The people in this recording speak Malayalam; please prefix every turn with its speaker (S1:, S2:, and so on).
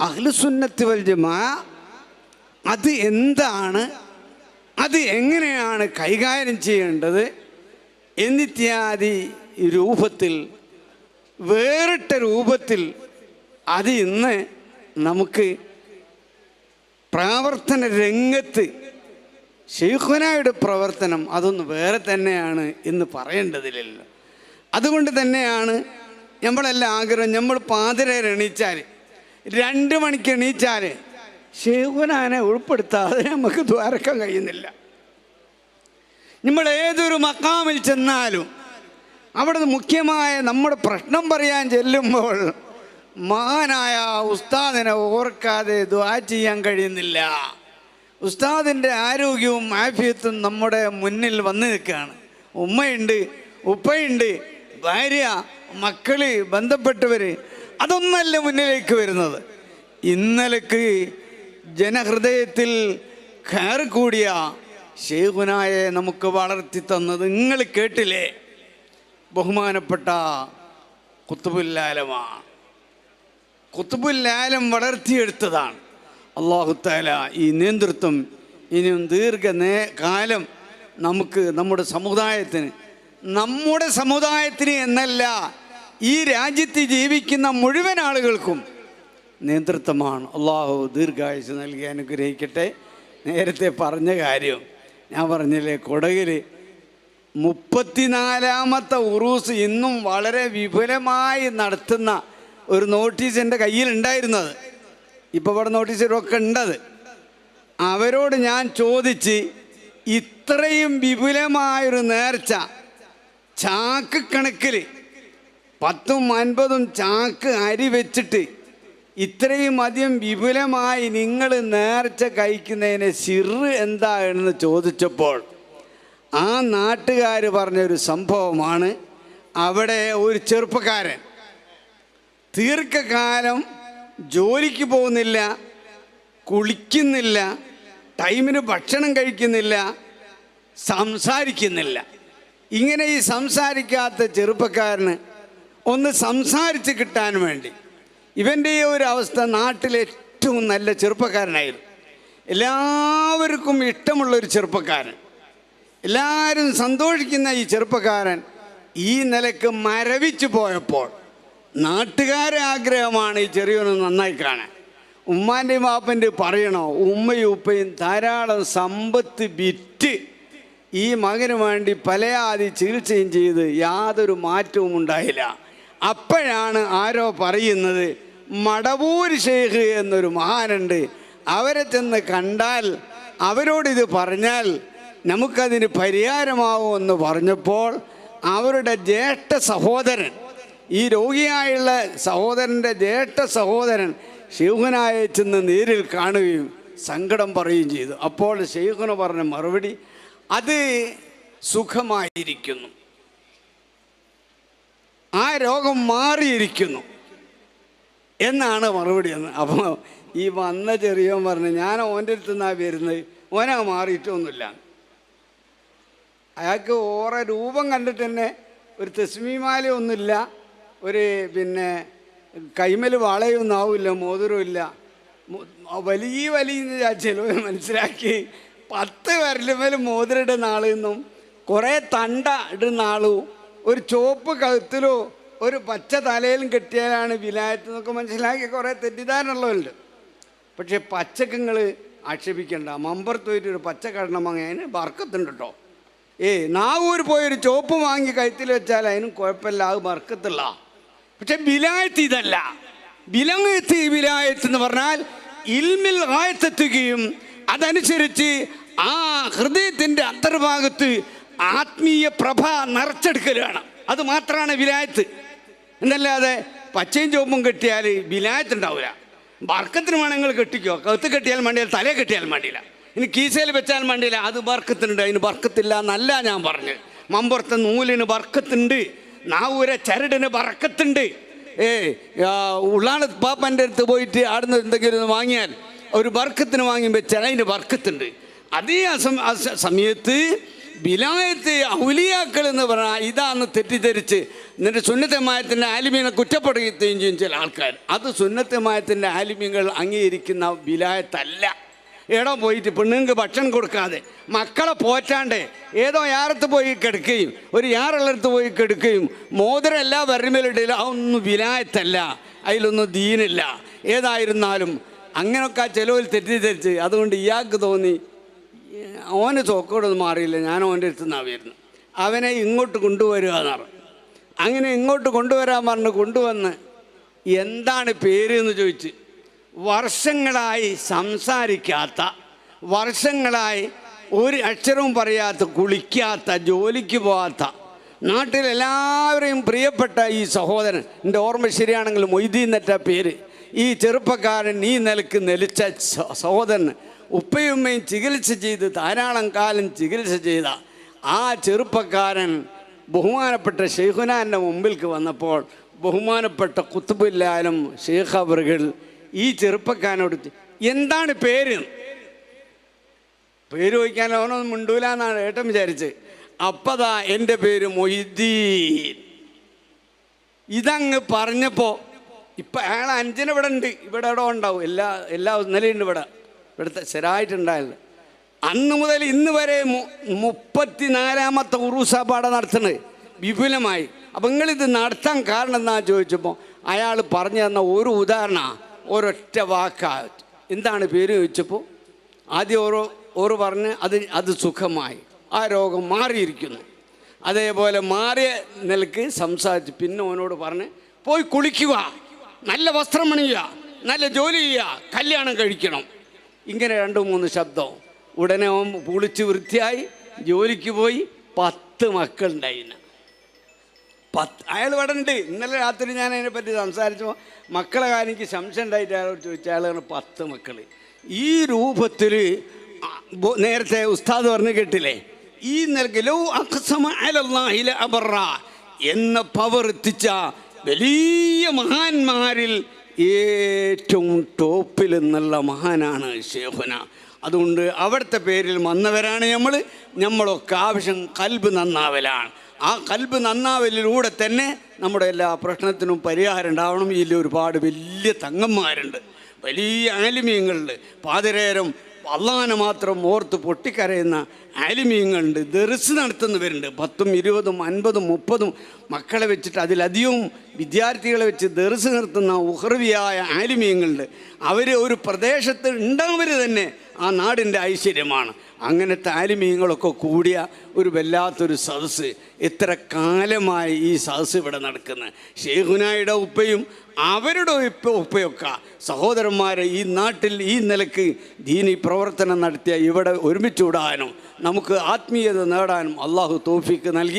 S1: അഹ്ലുസുന്നത്ത് വൽ ജമാ അത് എന്താണ്? അത് എങ്ങനെയാണ് കൈകാര്യം ചെയ്യേണ്ടത്? എന്നിത്യാദി രൂപത്തിൽ വേറിട്ട രൂപത്തിൽ അത് ഇന്ന് നമുക്ക് പ്രാവർത്തന രംഗത്ത് ഷെയ്ഖുനായുടെ പ്രവർത്തനം അതൊന്ന് വേറെ തന്നെയാണ് എന്ന് പറയേണ്ടതില്ലല്ലോ. അതുകൊണ്ട് തന്നെയാണ് നമ്മളെല്ലാം ആഗ്രഹം നമ്മൾ പാതിരെ എണീച്ചാൽ രണ്ട് മണിക്ക് എണീച്ചാൽ ഷെയ്ഖുനാനെ ഉൾപ്പെടുത്താതെ നമുക്ക് ദ്വാരക്കാൻ കഴിയുന്നില്ല. നമ്മൾ ഏതൊരു മക്കാമിൽ ചെന്നാലും അവിടെ മുഖ്യമായ നമ്മുടെ പ്രശ്നം പറയാൻ ചെല്ലുമ്പോൾ മഹാനായ ഉസ്താദിനെ ഓർക്കാതെ ദ്വാ ചെയ്യാൻ കഴിയുന്നില്ല. ഉസ്താദിന്റെ ആരോഗ്യവും ആഫിയത്തും നമ്മുടെ മുന്നിൽ വന്നു നിൽക്കുകയാണ്. ഉമ്മയുണ്ട് ഉപ്പയുണ്ട് ഭാര്യ മക്കൾ ബന്ധപ്പെട്ടവർ അതൊന്നല്ല മുന്നിലേക്ക് വരുന്നത്? ഇന്നലേക്ക് ജനഹൃദയത്തിൽ കയറി കൂടിയ ഷെയ്ഖുനായെ നമുക്ക് വളർത്തി തന്നത് നിങ്ങൾ കേട്ടില്ലേ? ബഹുമാനപ്പെട്ട കുത്തുബുല്ലാലമാണ് കുത്തുബുല്ലാലം വളർത്തിയെടുത്തതാണ്. അള്ളാഹുത്താല ഈ നേതൃത്വം ഇനിയും ദീർഘ നേ കാലം നമുക്ക് നമ്മുടെ സമുദായത്തിന് നമ്മുടെ സമുദായത്തിന് എന്നല്ല ഈ രാജ്യത്ത് ജീവിക്കുന്ന മുഴുവൻ ആളുകൾക്കും നേതൃത്വമാണ്. അള്ളാഹു ദീർഘായുസ് നൽകി അനുഗ്രഹിക്കട്ടെ. നേരത്തെ പറഞ്ഞ കാര്യം ഞാൻ പറഞ്ഞില്ലേ കൊടകിൽ മുപ്പത്തിനാലാമത്തെ ഉറൂസ് ഇന്നും വളരെ വിപുലമായി നടത്തുന്ന ഒരു നോട്ടീസ് എന്റെ കയ്യിലുണ്ടായിരുന്നത്. ഇപ്പോൾ ഇവിടെ നോട്ടീസിലൊക്കെ ഉണ്ടത്. അവരോട് ഞാൻ ചോദിച്ച് ഇത്രയും വിപുലമായൊരു നേർച്ച ചാക്ക് കണക്കിൽ പത്തും അൻപതും ചാക്ക് അരി വെച്ചിട്ട് ഇത്രയും അധികം വിപുലമായി നിങ്ങൾ നേർച്ച കഴിക്കുന്നതിന് സിറ് എന്താ എന്ന് ചോദിച്ചപ്പോൾ ആ നാട്ടുകാർ പറഞ്ഞൊരു സംഭവമാണ്. അവിടെ ഒരു ചെറുപ്പക്കാരൻ. ദീർഘകാലം ജോലിക്ക് പോകുന്നില്ല കുളിക്കുന്നില്ല ടൈമിന് ഭക്ഷണം കഴിക്കുന്നില്ല സംസാരിക്കുന്നില്ല. ഇങ്ങനെ ഈ സംസാരിക്കാത്ത ചെറുപ്പക്കാരന് ഒന്ന് സംസാരിച്ച് കിട്ടാൻ വേണ്ടി. ഇവന്റെ ഈ ഒരു അവസ്ഥ നാട്ടിലെ ഏറ്റവും നല്ല ചെറുപ്പക്കാരനായിരുന്നു. എല്ലാവർക്കും ഇഷ്ടമുള്ള ഒരു ചെറുപ്പക്കാരൻ. എല്ലാവരും സന്തോഷിക്കുന്ന ഈ ചെറുപ്പക്കാരൻ ഈ നിലയ്ക്ക് മരവിച്ചു പോയപ്പോൾ നാട്ടുകാരെ ആഗ്രഹമാണ് ഈ ചെറിയൊന്ന് നന്നായി കാണാൻ. ഉമ്മാന്റെയും വാപ്പന്റെ പറയണോ ഉമ്മയും ഉപ്പയും ധാരാളം സമ്പത്ത് വിറ്റ് ഈ മകന് വേണ്ടി പലയാതി ചികിത്സയും ചെയ്ത് യാതൊരു മാറ്റവും ഉണ്ടായില്ല. അപ്പോഴാണ് ആരോ പറയുന്നത് മടവൂർ ഷെയ്ഖ് എന്നൊരു മഹാനുണ്ട്. അവരെ ചെന്ന് കണ്ടാൽ അവരോടിത് പറഞ്ഞാൽ നമുക്കതിന് പരിഹാരമാവുമെന്ന് പറഞ്ഞപ്പോൾ അവരുടെ ജ്യേഷ്ഠ സഹോദരൻ ഈ രോഗിയായുള്ള സഹോദരന്റെ ജ്യേഷ്ഠ സഹോദരൻ ഷെയ്ഖുനായ ചെന്ന് നേരിൽ കാണുകയും സങ്കടം പറയുകയും ചെയ്തു. അപ്പോൾ ഷെയ്ഖുന പറഞ്ഞ മറുപടി അത് സുഖമായിരിക്കുന്നു. ആ രോഗം മാറിയിരിക്കുന്നു. എന്നാണ് മറുപടി എന്ന്. അപ്പോൾ ഈ വന്ന ചെറിയവൻ പറഞ്ഞു ഞാൻ ഓന്റെ അടുത്ത് നിന്നാണ് വരുന്നത്. ഓനാ മാറിയിട്ടൊന്നുമില്ല അയാൾക്ക് ഓറെ രൂപം കണ്ടിട്ട് തന്നെ ഒരു തെസ്മിമാല ഒന്നുമില്ല ഒരു പിന്നെ കൈമൽ വളയൊന്നും ആവില്ല മോതിരവും ഇല്ല. വലിയ വലിയ ചിലവ് മനസ്സിലാക്കി പത്ത് വിരലുമേൽ മോതിരം ഇടുന്ന ആളെന്നും കുറേ തണ്ട ഇടുന്ന ആളും ഒരു ചുവപ്പ് കഴുത്തിലോ ഒരു പച്ച തലയിലും കെട്ടിയാലാണ് വിലായത്ത് എന്നൊക്കെ മനസ്സിലാക്കി കുറേ തെറ്റിദ്ധാരണയുള്ളവരുണ്ട് പക്ഷേ പച്ചക്കങ്ങൾ ആക്ഷേപിക്കണ്ട. മമ്പർത്ത് പോയിട്ട് ഒരു പച്ച കടണം വാങ്ങിയതിന് ബർക്കത്തുണ്ട് കേട്ടോ ഏ നാവൂർ പോയൊരു ചോപ്പ് വാങ്ങി കഴുത്തിൽ വെച്ചാൽ അതിനും കുഴപ്പമില്ല അത് ബർക്കത്തുള്ള. പക്ഷെ വിലായത്ത് ഇതല്ല. വിലങ്ങെത്തി വിലായത്ത് എന്ന് പറഞ്ഞാൽ ഇൽമിൽ ആയത്തെത്തുകയും അതനുസരിച്ച് ആ ഹൃദയത്തിന്റെ അന്തർഭാഗത്ത് ആത്മീയ പ്രഭ നിറച്ചെടുക്കലാണ്. അത് മാത്രമാണ് വിലായത്ത്. എന്നല്ലാതെ പച്ചയും ചുവപ്പും കെട്ടിയാൽ വിലായത്ത് ഉണ്ടാവില്ല ബർക്കത്തിന് വേണമെങ്കിൽ കെട്ടിക്കോ. കത്ത് കെട്ടിയാൽ മണ്ടിയില്ല തലയെ കെട്ടിയാൽ മണ്ടിയില്ല ഇനി കീശയിൽ വെച്ചാൽ മണ്ടിയില്ല അത് ബർക്കത്തിനുണ്ട് അതിന് ബർക്കത്തില്ല എന്നല്ല ഞാൻ പറഞ്ഞു. മമ്പുറത്തെ നൂലിന് ബർക്കത്തുണ്ട് നാവൂര ചരടിന് ബർക്കത്തുണ്ട് ഏ ഉള്ളാണ് പാപ്പന്റെ അടുത്ത് പോയിട്ട് ആടുന്ന് എന്തെങ്കിലും വാങ്ങിയാൽ ഒരു ബർക്കത്തിന് വാങ്ങി വെച്ചാൽ അതിന് ബർക്കത്തുണ്ട് അതേ സമയത്ത് വിലായത്ത് ഔലിയാക്കൾ എന്ന് പറഞ്ഞാൽ ഇതാന്ന് തെറ്റിദ്ധരിച്ച് എന്നിട്ട് സുന്നത്തമായത്തിന്റെ ആലിമീനെ കുറ്റപ്പെടുത്തുകയും ചെയ്യും ചില ആൾക്കാർ. അത് സുന്നത്തമായത്തിന്റെ ആലിമ്യങ്ങൾ അംഗീകരിക്കുന്ന വിലായത്തല്ല എടോ പോയിട്ട് പെണ്ണുങ്ങൾക്ക് ഭക്ഷണം കൊടുക്കാതെ മക്കളെ പോറ്റാണ്ട് ഏതോ യാറത്ത് പോയി കിടക്കുകയും ഒരു യാറുള്ളടത്ത് പോയി കിടക്കുകയും മോതിരം എല്ലാ വരമേലിടയിൽ അതൊന്നും വിലായത്തല്ല അതിലൊന്നും ദീനില്ല. ഏതായിരുന്നാലും അങ്ങനെയൊക്കെ ആ ചിലവിൽ തെറ്റിദ്ധരിച്ച് അതുകൊണ്ട് ഇയാൾക്ക് തോന്നി ഓന് ചോക്കോടൊന്നും മാറിയില്ല. ഞാൻ ഓന്റെ അടുത്ത് നിന്നാണ് വരുന്നത് അവനെ ഇങ്ങോട്ട് കൊണ്ടുവരിക എന്ന് പറഞ്ഞു. അങ്ങനെ ഇങ്ങോട്ട് കൊണ്ടുവരാൻ പറഞ്ഞ് കൊണ്ടുവന്ന് എന്താണ് പേര് എന്ന് ചോദിച്ച് വർഷങ്ങളായി സംസാരിക്കാത്ത വർഷങ്ങളായി ഒരു അക്ഷരവും പറയാത്ത കുളിക്കാത്ത ജോലിക്ക് പോകാത്ത നാട്ടിലെല്ലാവരെയും പ്രിയപ്പെട്ട ഈ സഹോദരൻ എന്റെ ഓർമ്മ ശരിയാണെങ്കിൽ മൊയ്തീന്നറ്റ പേര് ഈ ചെറുപ്പക്കാരൻ ഈ നിലയ്ക്ക് നെലിച്ച സഹോദരൻ ഉപ്പയുമ്മയും ചികിത്സ ചെയ്ത് ധാരാളം കാലം ചികിത്സ ചെയ്ത ആ ചെറുപ്പക്കാരൻ ബഹുമാനപ്പെട്ട ഷെയ്ഖുനാന്റെ മുമ്പിൽക്ക് വന്നപ്പോൾ ബഹുമാനപ്പെട്ട കുത്തുബില്ലാലും ഷെയ്ഖ് അവറുകൾ ഈ ചെറുപ്പക്കാരനോട് എന്താണ് പേര്? പേര് ചോദിക്കാൻ അവനൊന്നും മിണ്ടൂല എന്നാണ് ഏട്ടൻ വിചാരിച്ച് അപ്പതാ എന്റെ പേര് മൊയ്തീൻ. ഇതങ്ങ് പറഞ്ഞപ്പോൾ ഇപ്പം അയാൾ അഞ്ചിന് ഇവിടെ ഉണ്ട്. ഇവിടെ ഇവിടെ ഉണ്ടാവും. എല്ലാ എല്ലാ നിലയുണ്ട് ഇവിടെ. ഇവിടുത്തെ സ്ഥിരമായിട്ടുണ്ടായിരുന്നു അന്ന് മുതൽ ഇന്ന് വരെ മുപ്പത്തിനാലാമത്തെ ഉറൂസാപാട നടത്തുന്നത് വിപുലമായി. അപ്പം നിങ്ങളിത് നടത്താൻ കാരണം എന്നാ ചോദിച്ചപ്പോൾ അയാൾ പറഞ്ഞു തന്ന ഒരു ഉദാഹരണ ഒരൊറ്റ വാക്കാ. എന്താണ് പേര് ചോദിച്ചപ്പോൾ ആദ്യം ഓരോ ഓറ് പറഞ്ഞ് അത് അത് സുഖമായി. ആ രോഗം മാറിയിരിക്കുന്നു. അതേപോലെ മാറിയ നിലയ്ക്ക് സംസാരിച്ച് പിന്നെ അവനോട് പറഞ്ഞ് പോയി കുളിക്കുക. നല്ല വസ്ത്രം അണിയുക. നല്ല ജോലി ചെയ്യുക. കല്യാണം കഴിക്കണം. ഇങ്ങനെ രണ്ട് മൂന്ന് ശബ്ദം. ഉടനെ അവൻ കുളിച്ച് വൃത്തിയായി ജോലിക്ക് പോയി പത്ത് മക്കളുണ്ടായിന് പത്ത് അയാൾ ഇവിടെ ഉണ്ട്. ഇന്നലെ രാത്രി ഞാൻ അതിനെ പറ്റി സംസാരിച്ചു മക്കളെ കാര്യം എനിക്ക് സംശയം ഉണ്ടായിട്ട് അയാളോട് ചോദിച്ചു. അയാളാണ് പത്ത് മക്കൾ ഈ രൂപത്തിൽ നേരത്തെ ഉസ്താദ് പറഞ്ഞു കേട്ടില്ലേ? ഈ നൽകലോ അബറ എന്ന പവർ എത്തിച്ച വലിയ മഹാന്മാരിൽ ഏറ്റവും ടോപ്പിൽ നിന്നുള്ള മഹാനാണ് ഷേഖുന അതുകൊണ്ട് അവിടുത്തെ പേരിൽ വന്നവരാണ് നമ്മൾ നമ്മളൊക്കെ ആവശ്യം കൽബ് നന്നാവലാണ്. ആ കൽബ് നന്നാവലിലൂടെ തന്നെ നമ്മുടെ എല്ലാ പ്രശ്നത്തിനും പരിഹാരം ഉണ്ടാവണം. ഇതിൽ ഒരുപാട് വലിയ തങ്ങന്മാരുണ്ട്. വലിയ ആലിമീങ്ങളുണ്ട്. പാതിരേരം അള്ളാനെ മാത്രം ഓർത്ത് പൊട്ടിക്കരയുന്ന ആലിമീങ്ങളുണ്ട് ദർസ് നടത്തുന്നവരുണ്ട് പത്തും ഇരുപതും അൻപതും മുപ്പതും മക്കളെ വെച്ചിട്ട് അതിലധികവും വിദ്യാർത്ഥികളെ വെച്ച് ദർസ് നിർത്തുന്ന ഉഹർവിയായ ആലിമീങ്ങളുണ്ട് അവർ ഒരു പ്രദേശത്ത് ഉണ്ടാവർ തന്നെ ആ നാടിന്റെ ഐശ്വര്യമാണ്. അങ്ങനത്തെ താലിമീങ്ങളൊക്കെ കൂടിയ ഒരു വല്ലാത്തൊരു സദസ്സ്. എത്ര കാലമായി ഈ സദസ്സ് ഇവിടെ നടക്കുന്നത് ഷേഖുനായുടെ ഉപ്പയും അവരുടെ ഉപ്പ ഉപ്പയൊക്കെ. സഹോദരന്മാരെ ഈ നാട്ടിൽ ഈ നിലയ്ക്ക് ദീനി പ്രവർത്തനം നടത്തിയ ഇവിടെ ഒരുമിച്ച് വിടാനും നമുക്ക് ആത്മീയത നേടാനും അള്ളാഹു തോഫിക്ക് നൽകി.